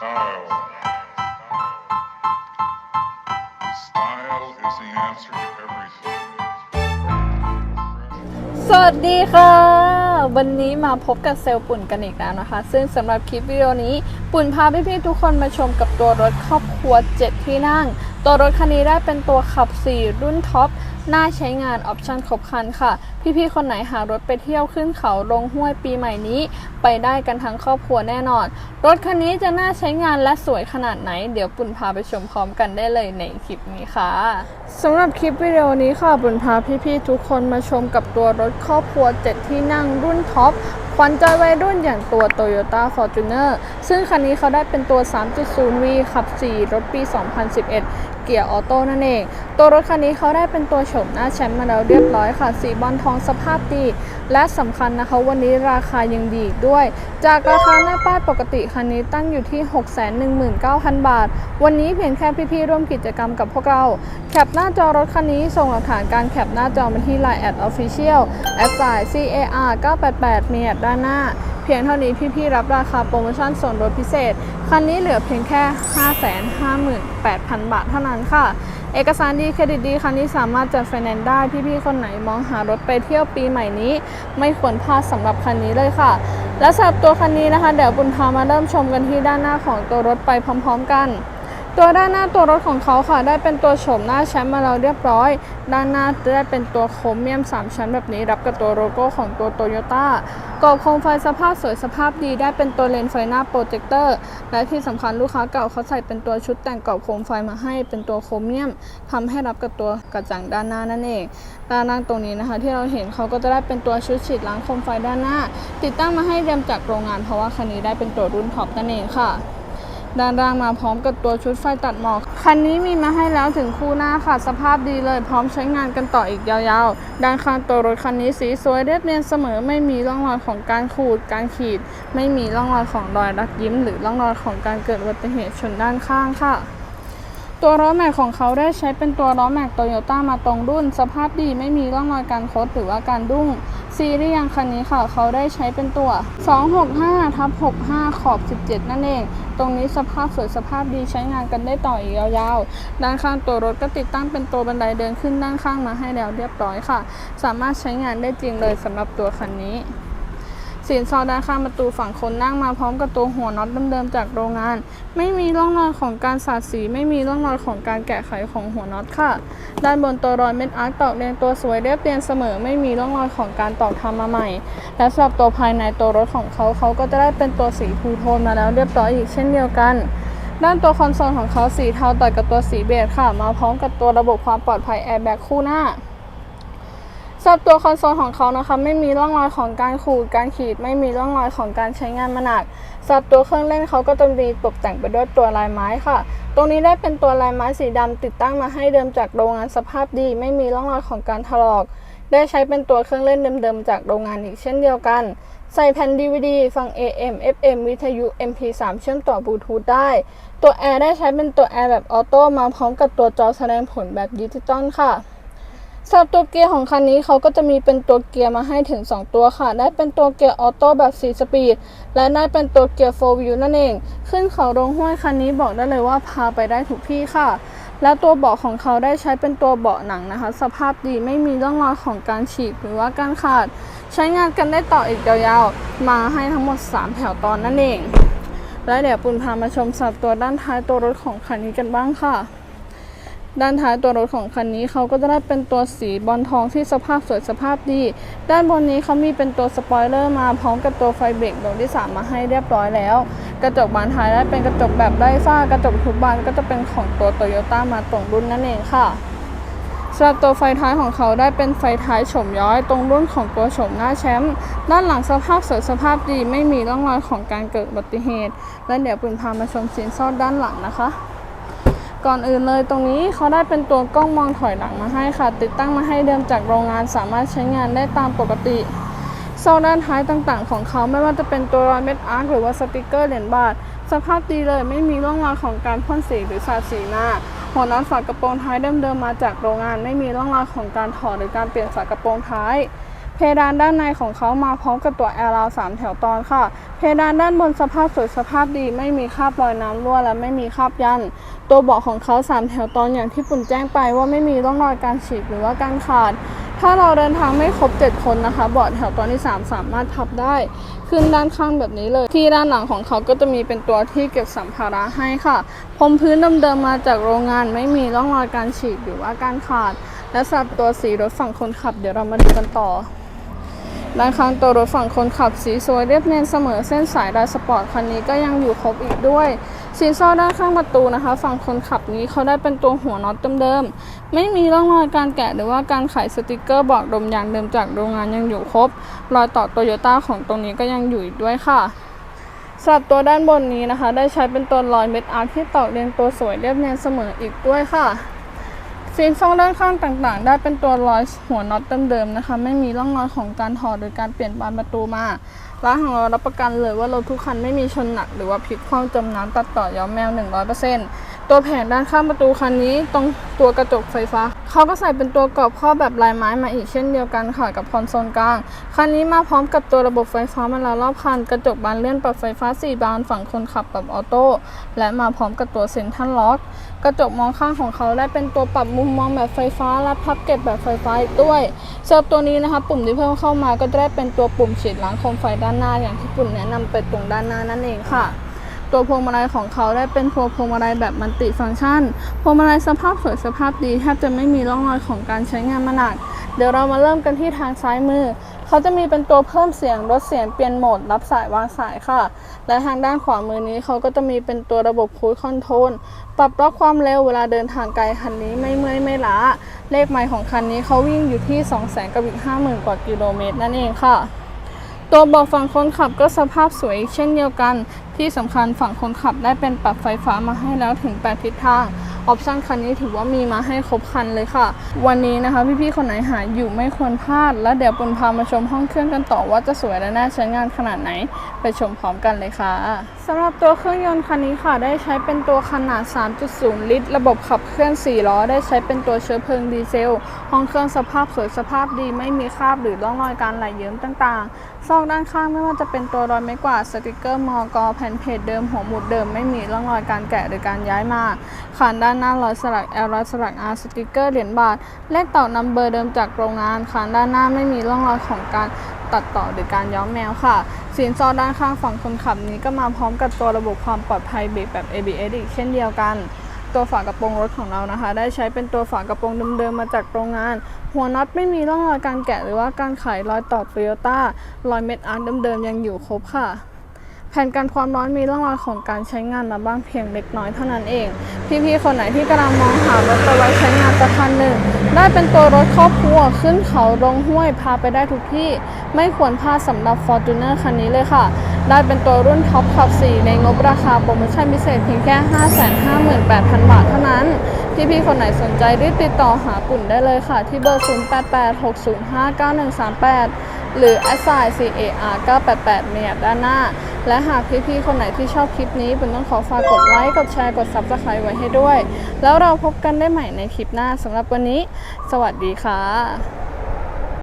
Style. Style is the answer to everything. สวัสดีค่ะ วันนี้มาพบกับเซลล์ปุ่นกันอีกแล้วนะคะ ซึ่งสำหรับคลิปวิดีโอนี้ ปุ่นพาพี่ๆทุกคนมาชมกับตัวรถครอบครัว 7 ที่นั่ง ตัวรถคันนี้ได้เป็นตัวขับ 4 รุ่นท็อป น่าใช้งานออปชันครบครันค่ะ พี่ๆ คนไหนหารถไปเที่ยวขึ้นเขาลงห้วยปีใหม่นี้ ไปได้กันทั้งครอบครัวแน่นอน รถคันนี้จะน่าใช้งานและสวยขนาดไหน เดี๋ยวปุ่นพาไปชมพร้อมกันได้เลยในคลิปนี้ค่ะสำหรับคลิปวิดีโอนี้ค่ะปุ่นพาพี่ๆ ทุกคนมาชมกับตัวรถครอบครัว 7 ที่นั่งรุ่นท็อปขวัญใจวัยรุ่นอย่างตัว Toyota Fortuner ซึ่งคันนี้เขาได้เป็นตัว 3.0V ขับ 4 รถปี 2011 กียร์ออโต้นั่นเอง ตัวรถคันนี้เขาได้เป็นตัวโฉมหน้าแชมป์มาแล้วเรียบร้อยค่ะ สีบอลทองสภาพดี และสำคัญนะคะ วันนี้ราคายังดีด้วย จากราคาหน้าป้ายปกติคันนี้ตั้งอยู่ที่ 619,000 บาท วันนี้เพียงแค่พี่ๆร่วมกิจกรรมกับพวกเรา แคปหน้าจอรถคันนี้ส่งหลักฐานการแคปหน้าจอมาที่ Line แอด Official แอดไซน์ CAR 988มีแอดด้านหน้า พียงเท่านี้พี่ๆรับราคาโปรโมชั่นส่วนลดพิเศษ คันนี้เหลือเพียงแค่ 558,000 บาทเท่านั้นค่ะ เอกสารดีเครดิตดีคันนี้สามารถจัดไฟแนนซ์ได้พี่ๆคนไหนมองหารถไปเที่ยวปีใหม่นี้ ไม่ควรพลาดสำหรับคันนี้เลยค่ะ และสำหรับตัวคันนี้นะคะ เดี๋ยวบุญพามาเริ่มชมกันที่ด้านหน้าของตัวรถไปพร้อม ๆ กัน ตัวด้านหน้าตัวรถของเขาค่ะ ได้เป็นตัวโฉมหน้าแชมป์มาแล้วเรียบร้อย ด้านหน้าจะได้เป็นตัวโครเมียม 3 ชั้นแบบนี้รับกับตัวโลโก้ของตัวโตโยต้ากรอบโคมไฟสภาพสวยสภาพดีได้เป็นตัวเลนไฟหน้าโปรเจคเตอร์และที่สำคัญลูกค้าเก่าเขาใส่เป็นตัวชุดแต่งกรอบโคมไฟมาให้เป็นตัวโครเมียมทำให้รับกับตัวกระจังด้านหน้านั่นเอง ด้านล่างตรงนี้นะคะ ที่เราเห็นเขาก็จะได้เป็นตัวชุดฉีดล้างโคมไฟด้านหน้า ติดตั้งมาให้เรียมจากโรงงานเพราะว่าคันนี้ได้เป็นตัวรุ่นท็อปนั่นเองค่ะ ด้านล่างมาพร้อมกับตัวชุดไฟตัดหมอก คันนี้มีมาให้แล้วถึงคู่หน้าค่ะ สภาพดีเลยพร้อมใช้งานกันต่ออีกยาวๆ ด้านข้างตัวรถคันนี้สีสวยเรียบเรียงเสมอ ไม่มีร่องรอยของการขูดการขีด ไม่มีร่องรอยของรอยรักยิ้ม หรือร่องรอยของการเกิดอุบัติเหตุชนด้านข้างค่ะ ตัวล้อแม็กของเขาได้ใช้เป็นตัวล้อแม็กโตโยต้ามาตรงรุ่น สภาพดีไม่มีร่องรอยการคดหรือว่าการดุ้ง ซีเรียงคันนี้ค่ะ เขาได้ใช้เป็นตัว 265ทับ65 ขอบ 17 นั่นเอง ตรงนี้สภาพสวยสภาพดีใช้งานกันได้ต่ออีกยาวๆ ด้านข้างตัวรถก็ติดตั้งเป็นตัวบันไดเดินขึ้นด้านข้างมาให้แล้วเรียบร้อยค่ะ สามารถใช้งานได้จริงเลยสำหรับตัวคันนี้ สินซอด้านข้างประตูฝั่งคนนั่งมาพร้อมกับตัวหัวน็อตเดิมๆจากโรงงาน ไม่มีร่องรอยของการสาดสี ไม่มีร่องรอยของการแกะไขของหัวน็อตค่ะ ด้านบนตัวรอยเม็ดอาร์คตอกเรียงตัวสวยเรียบเรียงเสมอ ไม่มีร่องรอยของการตอกทำมาใหม่ และสำหรับตัวภายในตัวรถของเขาเขาก็จะได้เป็นตัวสีทูโทนมาแล้วเรียบร้อยอีกเช่นเดียวกันด้านตัวคอนโซลของเขาสีเทาตัดกับตัวสีเบจค่ะ มาพร้อมกับตัวระบบความปลอดภัยแอร์แบ็กคู่หน้า สำหรับตัวคอนโซลของเขานะคะไม่มีร่องรอยของการขูดการขีด ไม่มีร่องรอยของการใช้งานมาหนักสำหรับตัวเครื่องเล่นเขาก็จะมีตกแต่งไปด้วยตัวลายไม้ค่ะ ตรงนี้ได้เป็นตัวลายไม้สีดำติดตั้งมาให้เดิมจากโรงงานสภาพดี ไม่มีร่องรอยของการถลอก ได้ใช้เป็นตัวเครื่องเล่นเดิมๆจากโรงงานอีกเช่นเดียวกัน ใส่แผ่น DVD ฟัง AM FM วิทยุ MP3 เชื่อมต่อบลูทูธได้ ตัวแอร์ได้ใช้เป็นตัวแอร์แบบออโต้มาพร้อมกับตัวจอแสดงผลแบบดิจิตอลค่ะ สำหรับตัวเกียร์ของคันนี้เขาก็จะมีเป็นตัวเกียร์มาให้ถึง 2 ตัวค่ะ ได้เป็นตัวเกียร์ออโต้แบบ 4 สปีด และได้เป็นตัวเกียร์ 4 wheel นั่นเอง ขึ้นเขาลงห้วยคันนี้บอกได้เลยว่าพาไปได้ทุกที่ค่ะ และตัวเบาะของเขาได้ใช้เป็นตัวเบาะหนังนะคะ สภาพดีไม่มีร่องรอยของการฉีกหรือว่าการขาด ใช้งานกันได้ต่ออีกยาวๆ มาให้ทั้งหมด 3 แถวตอนนั่นเอง และเดี๋ยวปุณพามาชมสับตัวด้านท้ายตัวรถของคันนี้กันบ้างค่ะ ด้านท้ายตัวรถของคันนี้เขาก็จะได้เป็นตัวสีบอลทองที่สภาพสวยสภาพดี ด้านบนนี้เขามีเป็นตัวสปอยเลอร์มาพร้อมกับตัวไฟเบรกดวงที่ 3 มาให้เรียบร้อยแล้ว กระจกบานท้ายได้เป็นกระจกแบบไร้ฝ้ากระจกทุกบานก็จะเป็นของตัวโตโยต้ามาตรงรุ่นนั่นเองค่ะสำหรับตัวไฟท้ายของเขาได้เป็นไฟท้ายโฉมย้อยตรงรุ่นของตัวโฉมหน้าแชมป์ด้านหลังสภาพสวยสภาพดีไม่มีร่องรอยของการเกิดอุบัติเหตุ และเดี๋ยวปืนพามาชมสินซอดด้านหลังนะคะ ก่อนอื่นเลยตรงนี้เขาได้เป็นตัวกล้องมองถอยหลังมาให้ค่ะ ติดตั้งมาให้เดิมจากโรงงานสามารถใช้งานได้ตามปกติโซ่ด้านท้ายต่างๆ ของเขาไม่ว่าจะเป็นตัวรอยเม็ดอาร์คหรือว่าสติกเกอร์เหรียญบาท สภาพดีเลยไม่มีร่องรอยของการพ่นสีหรือสาดสีหน้า หัวน็อตฝากระโปรงท้ายเดิมๆมาจากโรงงาน ไม่มีร่องรอยของการถอดหรือการเปลี่ยนฝากระโปรงท้าย พดานด้านในของเขามาพร้อมกับตัวแอร์ราวสามแถวตอนค่ะ เพดานด้านบนสภาพสวยสภาพดี ไม่มีคราบรอยน้ำรั่วและไม่มีคราบยัน ตัวเบาะของเขาสามแถวตอนอย่างที่ปุ่นแจ้งไปว่าไม่มีร่องรอยการฉีกหรือว่าการขาด ถ้าเราเดินทางไม่ครบ 7 คนนะคะ เบาะแถวตอนที่ 3 สามารถพับได้ ขึ้นด้านข้างแบบนี้เลย ที่ด้านหลังของเขาก็จะมีเป็นตัวที่เก็บสัมภาระให้ค่ะพรมพื้นเดิมๆมาจากโรงงาน ไม่มีร่องรอยการฉีกหรือว่าการขาดและสำหรับตัวสีรถฝั่งคนขับ เดี๋ยวเรามาดูกันต่อ ด้านข้างตัวรถฝั่งคนขับสีสวยเรียบเนียนเสมอเส้นสายดายสปอร์ตคันนี้ก็ยังอยู่ครบอีกด้วยซีซ่ด้านข้างประตูนะคะ ฝั่งคนขับนี้เขาได้เป็นตัวหัวน็อตเดิมๆไม่มีร่องรอยการแกะหรือว่าการไขสติกเกอร์บอกลมยางเดิมจากโรงงานยังอยู่ครบรอยต่อโตโยต้าของตรงนี้ก็ยังอยู่อีกด้วยค่ะสำหรับตัวด้านบนนี้นะคะ ได้ใช้เป็นตัวรอยเม็ดอาร์ที่ตอกเรียงตัวสวยเรียบเนียนเสมออีกด้วยค่ะ ซีนช่องด้านข้างต่างๆ ได้เป็นตัวรอยหัวน็อตเดิมๆนะคะ ไม่มีร่องรอยของการถอดหรือการเปลี่ยนบานประตูมาร้านของเรารับประกันเลยว่ารถทุกคันไม่มีชนหนัก หรือว่าพลิกคว่ำจมน้ำตัดต่อย้อมแมว 100%ตัวแผงด้านข้างประตูคันนี้ตรงตัวกระจกไฟฟ้า เขาก็ใส่เป็นตัวกรอบข้อแบบลายไม้มาอีกเช่นเดียวกันค่ะกับคอนโซลกลาง คันนี้มาพร้อมกับตัวระบบไฟฟ้ามาแล้วรอบคัน กระจกบานเลื่อนปรับไฟฟ้า 4 บานฝั่งคนขับแบบออโต้และมาพร้อมกับตัวเซ็นทรัลล็อก กระจกมองข้างของเขาได้เป็นตัวปรับมุมมองแบบไฟฟ้าและพับเก็บแบบไฟฟ้าอีกด้วยเซิร์ฟตัวนี้นะคะปุ่มที่เพิ่มเข้ามาก็ได้เป็นตัวปุ่มฉีดล้างโคมไฟด้านหน้าอย่างที่ปุ่มแนะนำไปตรงด้านหน้านั่นเองค่ะ ตัวพวงมาลัยของเขาได้เป็นพวงพวงมาลัยแบบมัลติฟังก์ชัน พวงมาลัยสภาพสวยสภาพดีแทบจะไม่มีร่องรอยของการใช้งานมาหนัก เดี๋ยวเรามาเริ่มกันที่ทางซ้ายมือ เขาจะมีเป็นตัวเพิ่มเสียงลดเสียงเปลี่ยนโหมด รับสายวางสายค่ะ และทางด้านขวามือนี้เขาก็จะมีเป็นตัวระบบคูดคอนโทรลปรับล็อกความเร็วเวลาเดินทางไกลคันนี้ไม่เมื่อยไม่ล้าเลขไมล์ของคันนี้เขาวิ่งอยู่ที่ 2 0 0 0 0 0กับอีก50,000 กว่ากิโลเมตรนั่นเองค่ะ ตัวเบาะฝั่งคนขับก็สภาพสวยเช่นเดียวกัน ที่สำคัญฝั่งคนขับได้เป็นปรับไฟฟ้ามาให้แล้วถึง 8 ทิศทาง ออปชั่นคันนี้ถือว่ามีมาให้ครบคันเลยค่ะ วันนี้นะคะพี่ๆคนไหนหาอยู่ไม่ควรพลาด แล้วเดี๋ยวปุณพามาชมห้องเครื่องกันต่อว่าจะสวยและน่าใช้งานขนาดไหน ไปชมพร้อมกันเลยค่ะสำหรับตัวเครื่องยนต์คันนี้ค่ะ ได้ใช้เป็นตัวขนาด 3.0 ลิตร ระบบขับเคลื่อน 4 ล้อ ได้ใช้เป็นตัวเชื้อเพลิงดีเซล ห้องเครื่องสภาพสวยสภาพดี ไม่มีคราบหรือร่องรอยการไหลเยิ้มต่างๆ ซอกด้านข้างไม่ว่าจะเป็นตัวรอยไม้กวาดสติกเกอร์มอกแผ่นเพจเดิมหัวหมุดเดิมไม่มีร่องรอยการแกะหรือการย้ายมาขานด้านหน้ารอยสลัก L รอยสลัก R สติกเกอร์เหรียญบาทเลขต่อนัมเบอร์เดิมจากโรงงานขานด้านหน้าไม่มีร่องรอยของการตัดต่อหรือการย้อมแมวค่ะ สีนซอด้านข้างฝั่งคนขับนี้ก็มาพร้อมกับตัวระบบความปลอดภัยเบรกแบบ ABS อีกเช่นเดียวกัน ตัวฝากระโปรงรถของเรานะคะ ได้ใช้เป็นตัวฝากระโปรงเดิมๆมาจากโรงงาน หัวน็อตไม่มีร่องรอยการแกะหรือว่าการไขรอยต่อโตโยต้ารอยเม็ดอาร์เดิมๆยังอยู่ครบค่ะแผ่นกันความร้อนมีร่องรอยของการใช้งานมาบ้างเพียงเล็กน้อยเท่านั้นเอง พี่ๆ คนไหนที่กำลังมองหารถไปไว้ใช้งานสักคันหนึ่ง ได้เป็นตัวรถครอบครัวขึ้นเขาลงห้วยพาไปได้ทุกที่ ไม่ควรพลาดสำหรับ Fortuner คันนี้เลยค่ะ ได้เป็นตัวรุ่นท็อปขับ 4 ในงบราคาโปรโมชั่นพิเศษเพียงแค่ 558,000 บาทเท่านั้น ที่พี่คนไหนสนใจรีบติดต่อหาปุ่นได้เลยค่ะ ที่เบอร์ 0886059138 หรือ a s i CAR 988เมียด้านหน้า และหากพี่ๆ คนไหนที่ชอบคลิปนี้ผมต้องขอฝากกดไลค์ กดแชร์ กด Subscribe ไว้ให้ด้วย แล้วเราพบกันได้ใหม่ในคลิปหน้าสำหรับวันนี้ สวัสดีค่ะ